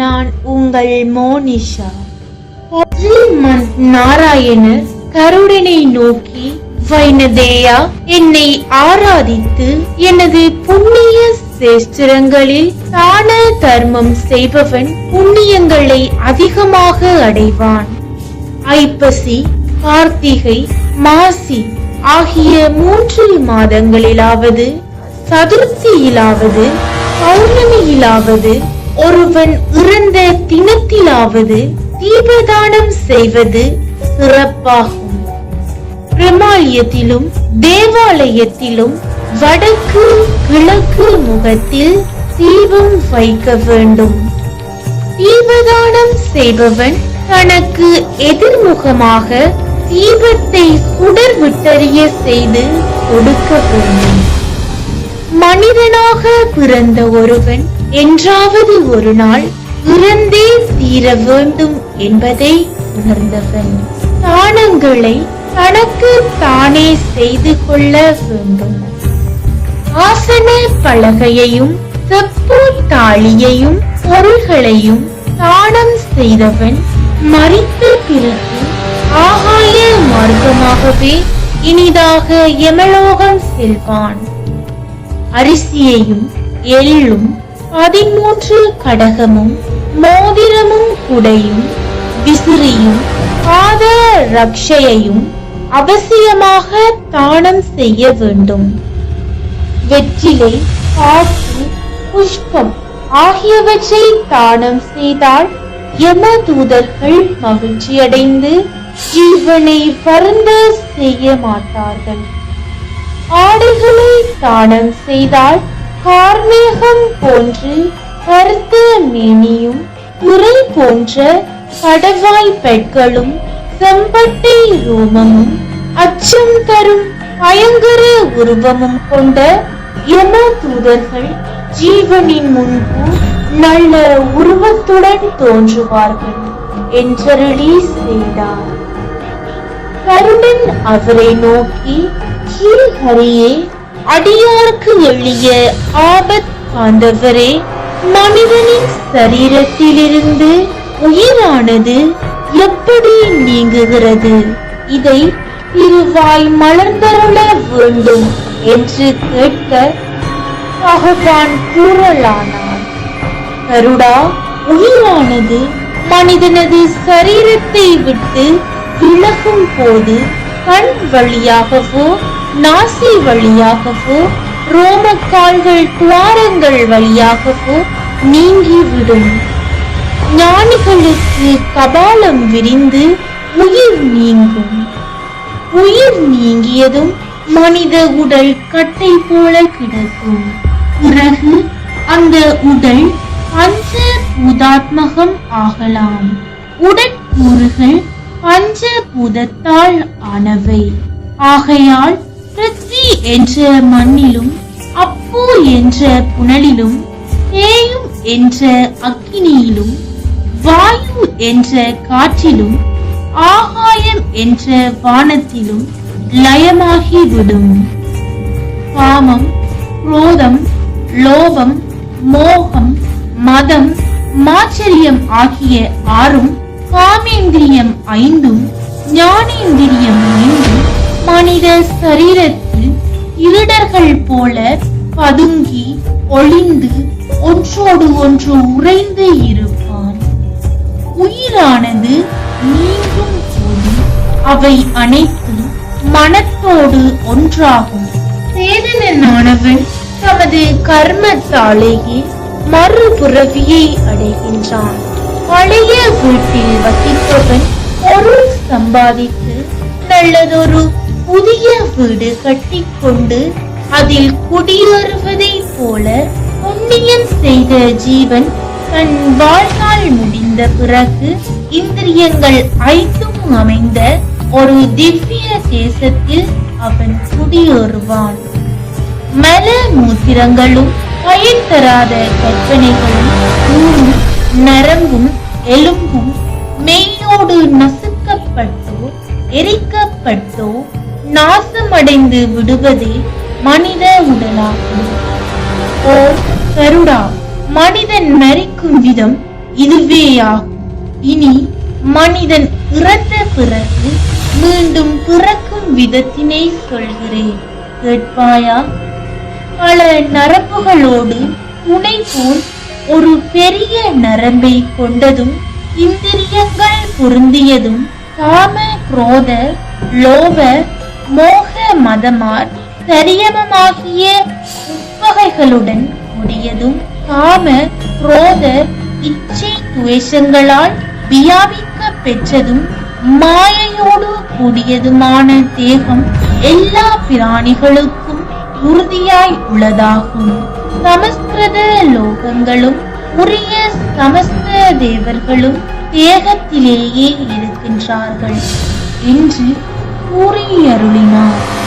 நான் உங்கள் மோனிஷா. நாராயண கருடனை நோக்கி வைனதேயா என்னை ஆராதித்து எனது புண்ணிய சேஸ்திரங்களில் தான தர்மம் செய்பவன் புண்ணியங்களை அதிகமாக அடைவான். ஐப்பசி கார்த்திகை மாசி ஆகிய மூன்று மாதங்களிலாவது சதுர்த்தியிலாவது பௌர்ணமியிலாவது ஒருவன் இறந்த தினத்திலாவது தீபதானம் செய்வது சிறப்பாகும். பிரமாலயத்திலும் தேவாலயத்திலும் வடக்கு கிழக்கு முகத்தில் தீபம் வைக்க வேண்டும். தீபதானம் செய்பவன் தனக்கு எதிர்முகமாக தீபத்தை சுடர் விட்டறிய செய்து கொடுக்க வேண்டும். மனிதனாக பிறந்த ஒருவன் என்றாவது ஒரு நாள் இறந்தே தீர வேண்டும் என்பதை உணர்ந்தவன். தானங்களை தனக்கு தானே செய்து கொள்ள வேண்டும். ஆசன பலகையையும் செப்பு தாளியையும் பொருள்களையும் தானம் செய்தவன் மறித்த பிறகு ஆகாய மார்க்கமாகவே இனிதாக எமலோகம் செல்வான். அரிசியையும் எள்ளும் பதிமூன்றில் கடகமும் மோதிரமும் குடையும் விசிறியும் பாத ரக்ஷையையும் அவசியமாக தானம் செய்ய வேண்டும். வெற்றிலை காற்று புஷ்பம் ஆகியவற்றை தானம் செய்தால் யம தூதர்கள் மகிழ்ச்சியடைந்து ஜீவனை வருந்த செய்ய மாட்டார்கள். ஆடைகளை தானம் செய்தால் கார்மேகம் போன்று கருத்த மேனியும் துறை போன்ற கடவாய் பெட்களும் செம்பட்டை ரோமமும் அச்சம் தரும் பயங்கர உருவமும் கொண்ட யம தூதர்கள் ஜீவனின் முன்பு நல்ல உருவத்துடன் தோன்றுவார்கள் என்றருளி செய்தார். கருடன் அவரை நோக்கி கீழ்ஹரியே அடியார்க்கு எளிய ஆபத் ஆண்டவரே மனிதனின் சரீரத்திலிருந்து உயிரானது எப்படி நீங்குகிறது? இதை இருவாய் மலர்ந்தருள வேண்டும் என்று கேட்க பகவான் கூறலானார் கருடா உயிரானது மனிதனது சரீரத்தை விட்டு விலகும் போது கண் வழியாகவோ நாசி வழியாகவோ ரோமக்கால்கள் துவாரங்கள் வழியாகவோ நீங்கிவிடும் ஞானிகளுக்கு கபாலம் விரிந்து உயிர் நீங்கும். உயிர் நீங்கியதும் மனித உடல் கட்டை போல கிடக்கும். பிறகு அந்த உடல் பஞ்ச உதாத்மகம் ஆகலாம். உடற்கூறுகள் பஞ்ச பூதத்தால் ஆனவை. ஆகையால் பிருத்வி என்ற மண்ணிலும் அப்பு என்ற புனலிலும் தேயும் என்ற அக்கினியிலும் வாயு என்ற காற்றிலும் ஆகாயம் என்ற வானத்திலும் லயமாகிவிடும். காமம் குரோதம் லோபம் மோகம் மதம் மாச்சரியம் ஆகிய ஆறும் காமேந்திரியம் ஐந்தும் ஞானேந்திரியம் ஐந்தும் மனித சரீரத்தில் இருடர்கள் போல பதுங்கி ஒளிந்து ஒன்றோடு ஒன்று உறைந்து இருப்பான். உயிரானது நீங்கும் போது அவை அனைத்தும் மனத்தோடு ஒன்றாகும். சேதனனானவன் தமது கர்மத்தாலேயே மறுபுறவியை அடைகின்றான். பழைய வீட்டில் வசிப்பவன் பொருள் சம்பாதித்து நல்லதொரு புதிய வீடு கட்டிக்கொண்டு அதில் குடியேறுவதைப் போல புண்ணியம் செய்த ஜீவன் தன் வாழ்நாள் முடிந்த பிறகு இந்திரியங்கள் ஐந்தும் அமைந்த ஒரு திவ்ய தேசத்தில் அவன் குடியேறுவான். மல மூத்திரங்களும் பயன் தராத கற்பனைகளும் நரம்பும் எலும்பும் மெய்யோடு நசுக்கப்பட்டோ எரிக்கப்பட்டோ நாசமடைந்து விடுவதே மனித உடலாகும். ஓ கருடா மனிதன் மறிக்கும் விதம் இதுவேயாகும். இனி மனிதன் இறந்த பிறகு மீண்டும் பிறக்கும் விதத்தினை சொல்கிறேன். கேட்பாயா? பல நரம்புகளோடு துணை போல் ஒரு பெரிய நரம்பை கொண்டதும் இந்திரியங்கள் பொருந்தியதும் காம குரோத லோப மோக மதமார் சரியமமாகிய உட்பகைகளுடன் கூடியதும் காம குரோத இச்சை துவேஷங்களால் வியாபிக்க பெற்றதும் மாயையோடு கூடியதுமான தேகம் எல்லா பிராணிகளுக்கும் உறுதியாய் உள்ளதாகும். சமஸ்கிருத லோகங்களும் உரிய சமஸ்த தேவர்களும் தேகத்திலேயே இருக்கின்றார்கள். என்று கூறியருளினார்.